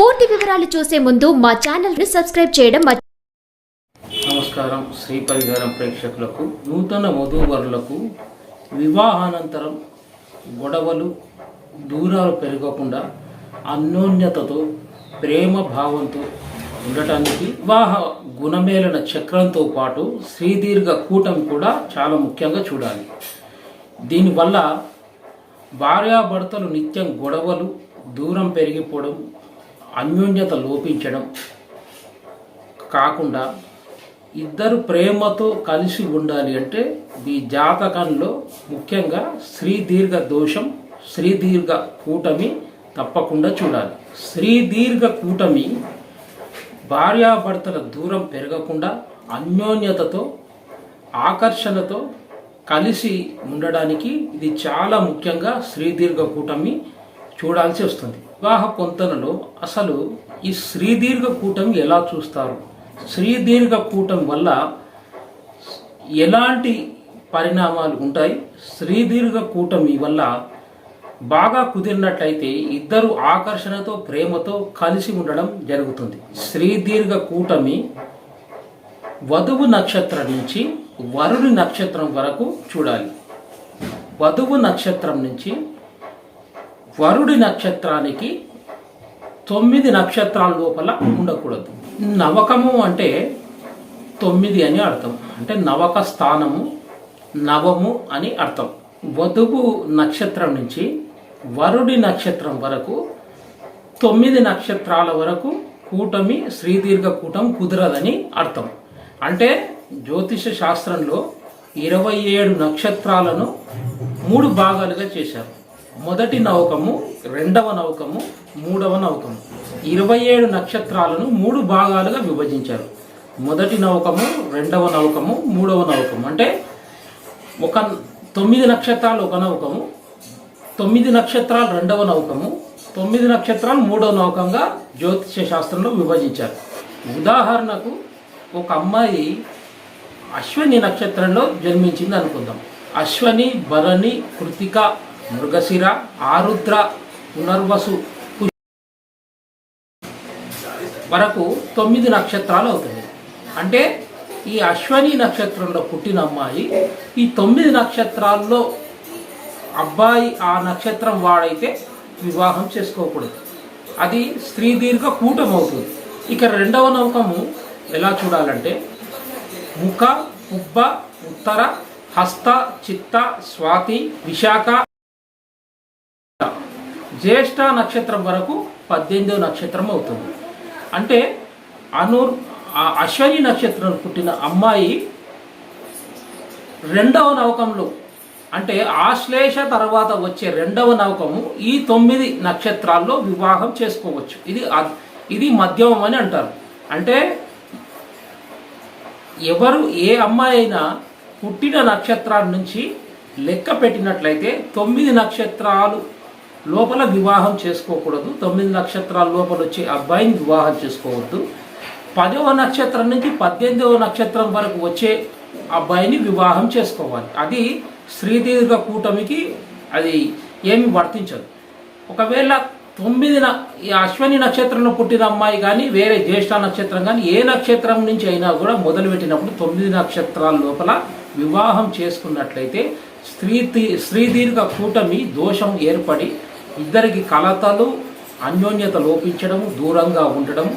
పూర్తి వివరాలు చూసే ముందు మా ఛానల్ని సబ్స్క్రైబ్ చేయడం నమస్కారం శ్రీ పరిహారం ప్రేక్షకులకు. నూతన వధూవరులకు వివాహానంతరం గొడవలు దూరాలు పెరగకుండా అన్యోన్యతతో ప్రేమ భావంతో ఉండటానికి వివాహ గుణమేళన చక్రంతో పాటు శ్రీదీర్ఘ కూటం కూడా చాలా ముఖ్యంగా చూడాలి. దీనివల్ల భార్యాభర్తలు నిత్యం గొడవలు దూరం పెరిగిపోవడం అన్యోన్యత లోపించడం కాకుండా ఇద్దరు ప్రేమతో కలిసి ఉండాలి అంటే ఈ జాతకంలో ముఖ్యంగా శ్రీదీర్ఘ దోషం శ్రీదీర్ఘ కూటమి తప్పకుండా చూడాలి. శ్రీదీర్ఘ కూటమి భార్యాభర్తల దూరం పెరగకుండా అన్యోన్యతతో ఆకర్షణతో కలిసి ఉండడానికి ఇది చాలా ముఖ్యంగా శ్రీదీర్ఘ కూటమి చూడాల్సి వస్తుంది. వివాహ పొంతనలో అసలు ఈ శ్రీదీర్ఘ కూటమి ఎలా చూస్తారు? శ్రీదీర్ఘ కూటమి వల్ల ఎలాంటి పరిణామాలు ఉంటాయి? శ్రీదీర్ఘ కూటమి వల్ల బాగా కుదిరినట్లయితే ఇద్దరు ఆకర్షణతో ప్రేమతో కలిసి ఉండడం జరుగుతుంది. శ్రీదీర్ఘ కూటమి వధువు నక్షత్రం నుంచి వరుడి నక్షత్రం వరకు చూడాలి. వధువు నక్షత్రం నుంచి వరుడి నక్షత్రానికి తొమ్మిది నక్షత్రాల లోపల ఉండకూడదు. నవకము అంటే తొమ్మిది అని అర్థం. అంటే నవక స్థానము నవము అని అర్థం. వధువు నక్షత్రం నుంచి వరుడి నక్షత్రం వరకు తొమ్మిది నక్షత్రాల వరకు కూటమి శ్రీదీర్ఘ కూటం కుదరదని అర్థం. అంటే జ్యోతిష శాస్త్రంలో ఇరవై ఏడు నక్షత్రాలను మూడు భాగాలుగా చేశారు. మొదటి నౌకము రెండవ నౌకము మూడవ నౌకము. ఇరవై ఏడు నక్షత్రాలను మూడు భాగాలుగా విభజించారు. మొదటి నౌకము రెండవ నౌకము మూడవ నౌకము. అంటే ఒక తొమ్మిది నక్షత్రాలు ఒక నౌకము తొమ్మిది నక్షత్రాలు రెండవ నౌకము తొమ్మిది నక్షత్రాలు మూడవ నౌకంగా జ్యోతిష శాస్త్రంలో విభజించారు. ఉదాహరణకు ఒక అమ్మాయి అశ్వని నక్షత్రంలో జన్మించింది అనుకుందాం. అశ్వని భరణి కృతిక మృగశిర ఆరుద్ర పునర్వసు వరకు తొమ్మిది నక్షత్రాలు అవుతుంది. అంటే ఈ అశ్వని నక్షత్రంలో పుట్టిన అమ్మాయి ఈ తొమ్మిది నక్షత్రాల్లో అబ్బాయి ఆ నక్షత్రం వాడైతే వివాహం చేసుకోకూడదు. అది స్త్రీ దీర్ఘ కూటం అవుతుంది. ఇక రెండవ నౌకము ఎలా చూడాలంటే ముఖ ఉబ్బ ఉత్తర హస్త చిత్త స్వాతి విశాఖ జ్యేష్ఠ నక్షత్రం వరకు పద్దెనిమిదవ నక్షత్రం అవుతుంది. అంటే అను అశ్వని నక్షత్రం పుట్టిన అమ్మాయి రెండవ నౌకంలో అంటే ఆశ్లేష తర్వాత వచ్చే రెండవ నౌకము ఈ తొమ్మిది నక్షత్రాల్లో వివాహం చేసుకోవచ్చు. ఇది ఇది మధ్యమం అని అంటారు. అంటే ఎవరు ఏ అమ్మాయి అయినా పుట్టిన నక్షత్రాల నుంచి లెక్క పెట్టినట్లయితే తొమ్మిది నక్షత్రాలు లోపల వివాహం చేసుకోకూడదు. తొమ్మిది నక్షత్రాల లోపల వచ్చే అబ్బాయిని వివాహం చేసుకోవద్దు. పదవ నక్షత్రం నుంచి పద్దెనిమిదవ నక్షత్రం వరకు వచ్చే అబ్బాయిని వివాహం చేసుకోవాలి. అది శ్రీదీర్ఘ కూటమికి అది ఏమి వర్తించదు. ఒకవేళ తొమ్మిది ఈ అశ్వని నక్షత్రంలో పుట్టిన అమ్మాయి కానీ వేరే జ్యేష్ఠ నక్షత్రం కానీ ఏ నక్షత్రం నుంచి అయినా కూడా మొదలుపెట్టినప్పుడు తొమ్మిది నక్షత్రాల లోపల వివాహం చేసుకున్నట్లయితే స్త్రీ శ్రీదీర్ఘ కూటమి దోషం ఏర్పడి ఇద్దరికి కలతలు అన్యోన్యత లోపించడం దూరంగా ఉండడం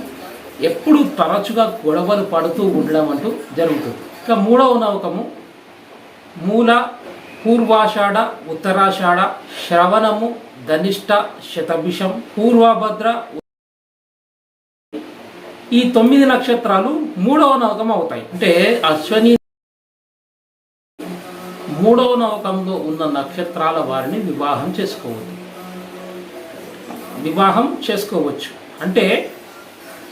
ఎప్పుడు తరచుగా గొడవలు పడుతూ ఉండడం అంటూ జరుగుతుంది. ఇక మూడవ నౌకము మూల పూర్వాషాఢ ఉత్తరాషాఢ శ్రవణము ధనిష్ట శతభిషం పూర్వభద్ర ఈ తొమ్మిది నక్షత్రాలు మూడవ నవకం అవుతాయి. అంటే అశ్వని మూడవ నవకంలో ఉన్న నక్షత్రాల వారిని వివాహం చేసుకోవద్దు. వివాహం చేసుకోవచ్చు. అంటే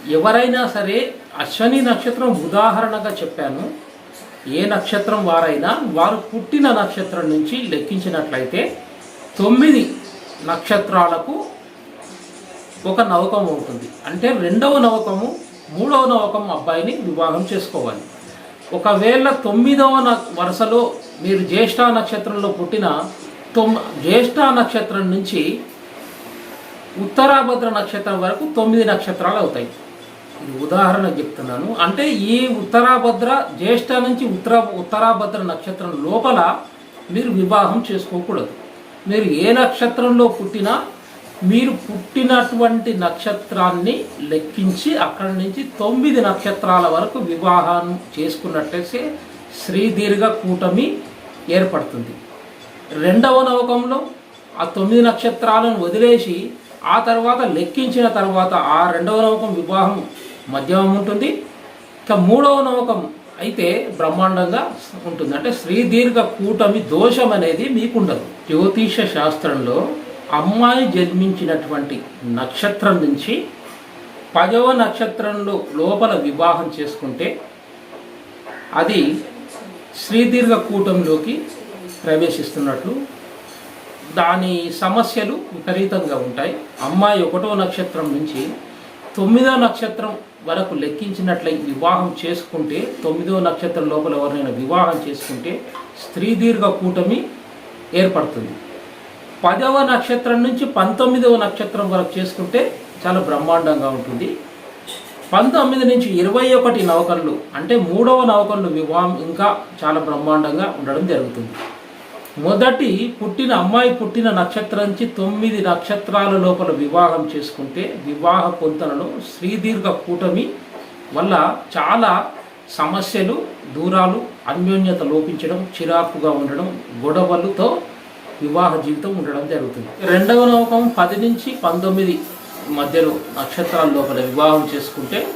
ఎవరైనా సరే అశ్వని నక్షత్రం ఉదాహరణగా చెప్పాను. ఏ నక్షత్రం వారైనా వారు పుట్టిన నక్షత్రం నుంచి లెక్కించినట్లయితే తొమ్మిది నక్షత్రాలకు ఒక నవకం ఉంటుంది. అంటే రెండవ నవకము మూడవ నవకం అబ్బాయిని వివాహం చేసుకోవాలి. ఒకవేళ తొమ్మిదవ న- వరుసలో మీరు జ్యేష్ఠ నక్షత్రంలో పుట్టిన తొమ్ జ్యేష్ఠ నక్షత్రం నుంచి ఉత్తరాభద్ర నక్షత్రం వరకు తొమ్మిది నక్షత్రాలు అవుతాయి. ఇది ఉదాహరణ చెప్తున్నాను. అంటే ఈ ఉత్తరాభద్ర జ్యేష్ఠ నుంచి ఉత్తర ఉత్తరాభద్ర నక్షత్రం లోపల మీరు వివాహం చేసుకోకూడదు. మీరు ఏ నక్షత్రంలో పుట్టినా మీరు పుట్టినటువంటి నక్షత్రాన్ని లెక్కించి అక్కడి నుంచి తొమ్మిది నక్షత్రాల వరకు వివాహం చేసుకున్నట్టయితే శ్రీదీర్ఘ కూటమి ఏర్పడుతుంది. రెండవ నవకంలో ఆ తొమ్మిది నక్షత్రాలను వదిలేసి ఆ తర్వాత లెక్కించిన తర్వాత ఆ రెండవ నవకం వివాహం మధ్యమం ఉంటుంది. ఇక మూడవ నవకం అయితే బ్రహ్మాండంగా ఉంటుంది. అంటే శ్రీదీర్ఘ కూటమి దోషం అనేది మీకుండదు. జ్యోతిష శాస్త్రంలో అమ్మాయి జన్మించినటువంటి నక్షత్రం నుంచి పదవ నక్షత్రంలో లోపల వివాహం చేసుకుంటే అది శ్రీదీర్ఘ కూటంలోకి ప్రవేశిస్తున్నట్లు దాని సమస్యలు విపరీతంగా ఉంటాయి. అమ్మాయి ఒకటో నక్షత్రం నుంచి తొమ్మిదో నక్షత్రం వరకు లెక్కించినట్లయి వివాహం చేసుకుంటే తొమ్మిదో నక్షత్రం లోపల ఎవరినైనా వివాహం చేసుకుంటే స్త్రీ దీర్ఘ కూటమి ఏర్పడుతుంది. పదవ నక్షత్రం నుంచి పంతొమ్మిదవ నక్షత్రం వరకు చేసుకుంటే చాలా బ్రహ్మాండంగా ఉంటుంది. పంతొమ్మిది నుంచి ఇరవై ఒకటి నవకళ్ళు అంటే మూడవ నవకళ్ళు వివాహం ఇంకా చాలా బ్రహ్మాండంగా ఉండడం జరుగుతుంది. మొదటి పుట్టిన అమ్మాయి పుట్టిన నక్షత్రం నుంచి తొమ్మిది నక్షత్రాల లోపల వివాహం చేసుకుంటే వివాహ పొంతనలో శ్రీదీర్ఘ కూటమి వల్ల చాలా సమస్యలు దూరాలు అన్యోన్యత లోపించడం చిరాకుగా ఉండడం గొడవలతో వివాహ జీవితం ఉండడం జరుగుతుంది. రెండవ లోకం పది నుంచి పంతొమ్మిది మధ్యలో నక్షత్రాల లోపల వివాహం చేసుకుంటే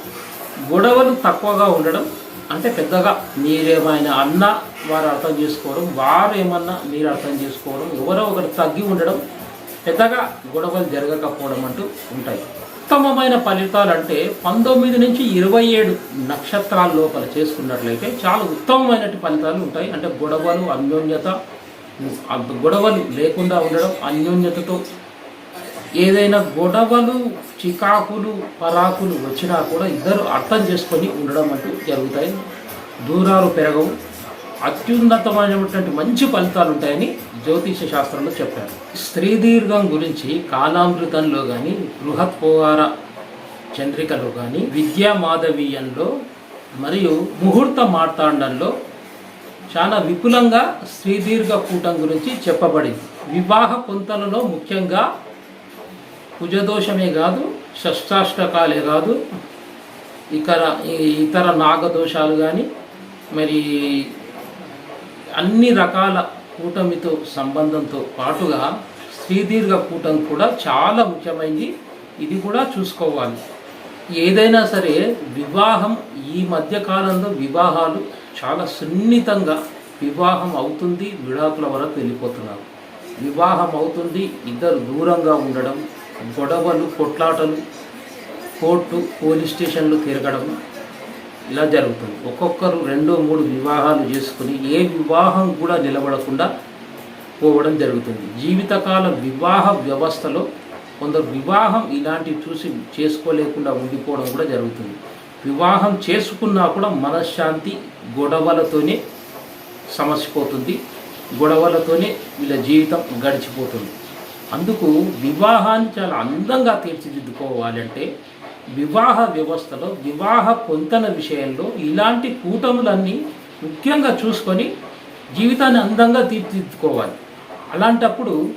గొడవలు తక్కువగా ఉండడం అంటే పెద్దగా మీరేమైనా అన్నా వారు అర్థం చేసుకోవడం వారు ఏమన్నా మీరు అర్థం చేసుకోవడం ఎవరో ఒకరు తగ్గి ఉండడం పెద్దగా గొడవలు జరగకపోవడం అంటూ ఉంటాయి. ఉత్తమమైన ఫలితాలు అంటే పంతొమ్మిది నుంచి ఇరవై ఏడు నక్షత్రాల లోపల చేసుకున్నట్లయితే చాలా ఉత్తమమైనటువంటి ఫలితాలు ఉంటాయి. అంటే గొడవలు అన్యోన్యత గొడవలు లేకుండా ఉండడం అన్యోన్యతతో ఏదైనా గొడవలు చికాకులు పరాకులు వచ్చినా కూడా ఇద్దరు అర్థం చేసుకొని ఉండడం అంటూ జరుగుతాయి. దూరాలు పెరగవు. అత్యున్నతమైనటువంటి మంచి ఫలితాలు ఉంటాయని జ్యోతిష శాస్త్రంలో చెప్పారు. స్త్రీ దీర్ఘం గురించి కాలామృతంలో కానీ బృహత్ చంద్రికలో కానీ విద్యా మాధవీయంలో మరియు ముహూర్త మార్తాండంలో చాలా విపులంగా శ్రీదీర్ఘ కూటం గురించి చెప్పబడింది. వివాహ పొంతలలో ముఖ్యంగా కుజదోషమే కాదు షష్టాష్టకాలే కాదు ఇతర ఇతర నాగదోషాలు కానీ మరి అన్ని రకాల కూటమితో సంబంధంతో పాటుగా శ్రీదీర్ఘ కూటం కూడా చాలా ముఖ్యమైనది ఇది కూడా చూసుకోవాలి. ఏదైనా సరే వివాహం ఈ మధ్య కాలంలో వివాహాలు చాలా సున్నితంగా వివాహం అవుతుంది విడాకుల వరకు వెళ్ళిపోతున్నారు. వివాహం అవుతుంది ఇద్దరు దూరంగా ఉండడం గొడవలు కొట్లాటలు కోర్టు పోలీస్ స్టేషన్లు తిరగడం ఇలా జరుగుతుంది. ఒక్కొక్కరు రెండో మూడు వివాహాలు చేసుకుని ఏ వివాహం కూడా నిలబడకుండా పోవడం జరుగుతుంది. జీవితకాల వివాహ వ్యవస్థలో కొందరు వివాహం ఇలాంటివి చూసి చేసుకోలేకుండా ఉండిపోవడం కూడా జరుగుతుంది. వివాహం చేసుకున్నా కూడా మనశ్శాంతి గొడవలతోనే సమస్య పోతుంది గొడవలతోనే వీళ్ళ జీవితం గడిచిపోతుంది. అందుకు వివాహాన్ని చాలా అందంగా తీర్చిదిద్దుకోవాలంటే వివాహ వ్యవస్థలో వివాహ పొంతన విషయంలో ఇలాంటి కూటములన్నీ ముఖ్యంగా చూసుకొని జీవితాన్ని అందంగా తీర్చిదిద్దుకోవాలి. అలాంటప్పుడు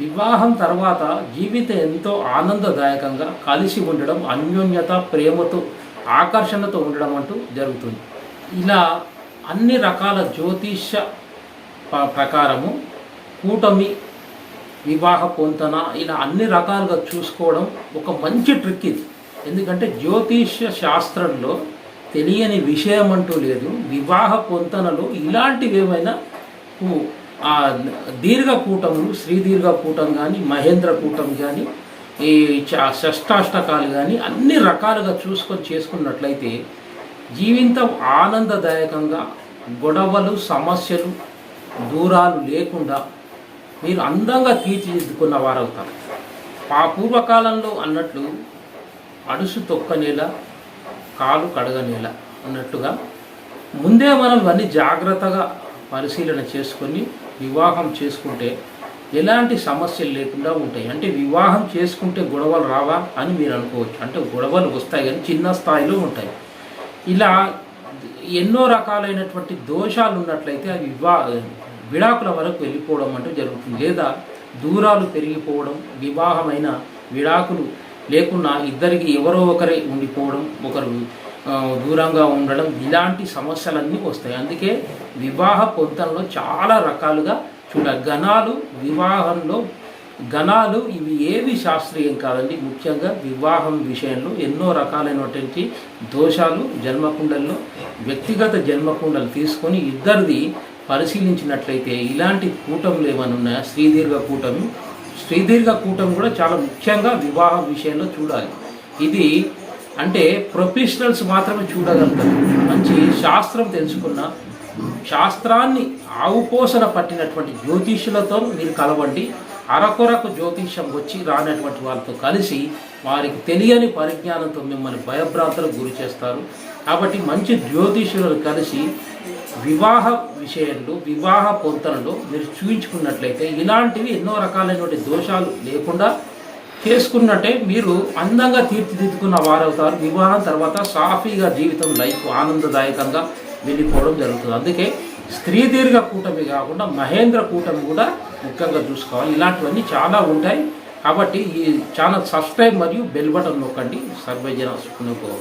వివాహం తర్వాత జీవితం ఎంతో ఆనందదాయకంగా కలిసి ఉండడం అన్యోన్యత ప్రేమతో ఆకర్షణతో ఉండడం అంటూ జరుగుతుంది. ఇలా అన్ని రకాల జ్యోతిష ప- ప్రకారము కూటమి వివాహ పొంతన ఇలా అన్ని రకాలుగా చూసుకోవడం ఒక మంచి ట్రిక్ ఇది. ఎందుకంటే జ్యోతిష్య శాస్త్రంలో తెలియని విషయం అంటూ లేదు. వివాహ పొంతనలో ఇలాంటివి ఏమైనా దీర్ఘ కూటములు శ్రీదీర్ఘ కూటం కానీ మహేంద్ర కూటం కానీ ఈ చ- షష్టాష్టకాలు కానీ అన్ని రకాలుగా చూసుకొని చేసుకున్నట్లయితే జీవితం ఆనందదాయకంగా గొడవలు సమస్యలు దూరాలు లేకుండా మీరు అందంగా తీర్చిదిద్దుకున్న వారవుతారు. ఆ పూర్వకాలంలో అన్నట్లు అడుసు తొక్కనేల కాలు కడగనేల అన్నట్టుగా ముందే మనం ఇవన్నీ జాగ్రత్తగా పరిశీలన చేసుకొని వివాహం చేసుకుంటే ఎలాంటి సమస్యలు లేకుండా ఉంటాయి. అంటే వివాహం చేసుకుంటే గొడవలు రావా అని మీరు అనుకోవచ్చు. అంటే గొడవలు వస్తాయి కానీ చిన్న స్థాయిలో ఉంటాయి. ఇలా ఎన్నో రకాలైనటువంటి దోషాలు ఉన్నట్లయితే అవి వివా విడాకుల వరకు వెళ్ళిపోవడం అంటూ జరుగుతుంది. లేదా దూరాలు పెరిగిపోవడం వివాహమైన విడాకులు లేకున్నా ఇద్దరికి ఎవరో ఒకరే ఉండిపోవడం ఒకరు దూరంగా ఉండడం ఇలాంటి సమస్యలన్నీ వస్తాయి. అందుకే వివాహ పొంతంలో చాలా రకాలుగా చూడ గణాలు వివాహంలో గణాలు ఇవి ఏవి శాస్త్రీయం కాదండి. ముఖ్యంగా వివాహం విషయంలో ఎన్నో రకాలైనటువంటి దోషాలు జన్మకుండల్లో వ్యక్తిగత జన్మకుండలు తీసుకొని ఇద్దరిది పరిశీలించినట్లయితే ఇలాంటి కూటములు ఏమైనా ఉన్నాయా? శ్రీదీర్ఘ కూటమి. శ్రీదీర్ఘ కూటమి కూడా చాలా ముఖ్యంగా వివాహం విషయంలో చూడాలి. ఇది అంటే ప్రొఫెషనల్స్ మాత్రమే చూడగలుగుతారు మంచి శాస్త్రం తెలుసుకున్న శాస్త్రాన్ని ఆవుపోసన పట్టినటువంటి జ్యోతిష్యులతో మీరు కలవండి. అరకొరకు జ్యోతిష్యం వచ్చి రానటువంటి వాళ్ళతో కలిసి వారికి తెలియని పరిజ్ఞానంతో మిమ్మల్ని భయభ్రాంతులకు గురి చేస్తారు. కాబట్టి మంచి జ్యోతిషులను కలిసి వివాహ విషయంలో వివాహ పొంతనలో మీరు చూయించుకున్నట్లయితే ఇలాంటివి ఎన్నో రకాలైనటువంటి దోషాలు లేకుండా చేసుకున్నట్టే మీరు అందంగా తీర్చిదిద్దుకున్న వారవుతారు. వివాహం తర్వాత సాఫీగా జీవితం లైఫ్ ఆనందదాయకంగా వెళ్ళిపోవడం జరుగుతుంది. అందుకే స్త్రీ దీర్ఘ కూటమి కాకుండా మహేంద్ర కూటమి కూడా ముఖ్యంగా చూసుకోవాలి. ఇలాంటివన్నీ చాలా ఉంటాయి. కాబట్టి ఈ ఛానల్ సబ్స్క్రైబ్ మరియు బెల్ బటన్ నొక్కండి. సర్వజన సుఖనుకో